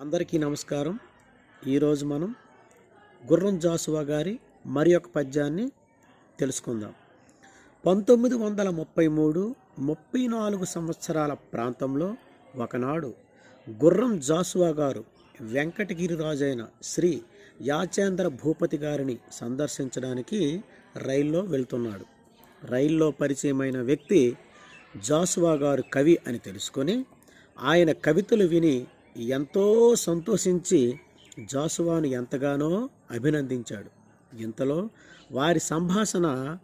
అందరికీ నమస్కారం. ఈరోజు మనం గుర్రం జాసువా గారి మరి ఒక పద్యాన్ని తెలుసుకుందాం. పంతొమ్మిది వందల ముప్పై మూడు ముప్పై నాలుగు సంవత్సరాల ప్రాంతంలో ఒకనాడు గుర్రం జాసువా గారు వెంకటగిరిరాజైన శ్రీ యాచేంద్ర భూపతి గారిని సందర్శించడానికి రైల్లో వెళ్తున్నాడు. రైల్లో పరిచయమైన వ్యక్తి జాసువా గారు కవి అని తెలుసుకొని ఆయన కవితలు విని ఎంతో సంతోషించి జాసువాను ఎంతగానో అభినందించాడు. ఇంతలో వారి సంభాషణ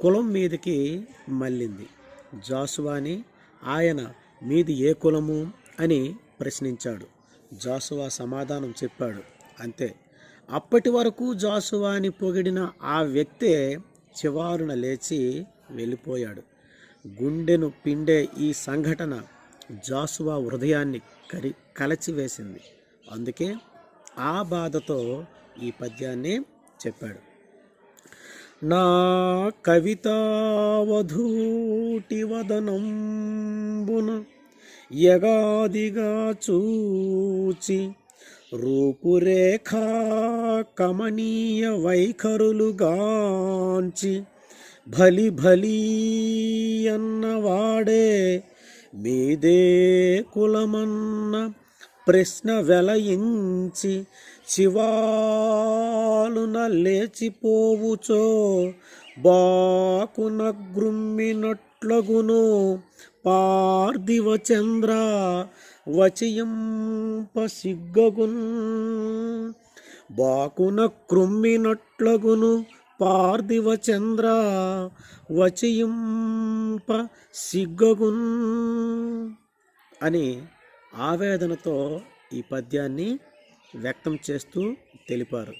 కులం మీదకి మళ్ళింది. జాసువాని ఆయన మీది ఏ కులము అని ప్రశ్నించాడు. జాసువా సమాధానం చెప్పాడు. అంతే. అప్పటి వరకు జాసువాని పొగిడిన ఆ వ్యక్తే చివారున లేచి వెళ్ళిపోయాడు. గుండెను పిండే ఈ సంఘటన జాసువా హృదయాన్ని కరి కలచివేసింది. అందుకే ఆ బాధతో ఈ పద్యాన్ని చెప్పాడు. నా కవితావధూటి వదనంబున యగాదిగా చూచి రూపురేఖ కమనీయ వైఖరులుగాంచి భలి భలి అన్నవాడే మీదే కులమన్న ప్రశ్న వెలయించి శివాలున లేచిపోవుచో బాకున గ్రుమ్మినట్లగును పార్థివ చంద్ర వచయంప సిగ్గగున్ బాకున క్రుమ్మినట్లగును పార్థివ చంద్ర వచయింప సిగ్గగున్ అని ఆవేదనతో ఈ పద్యాన్ని వ్యక్తం చేస్తూ తెలిపారు.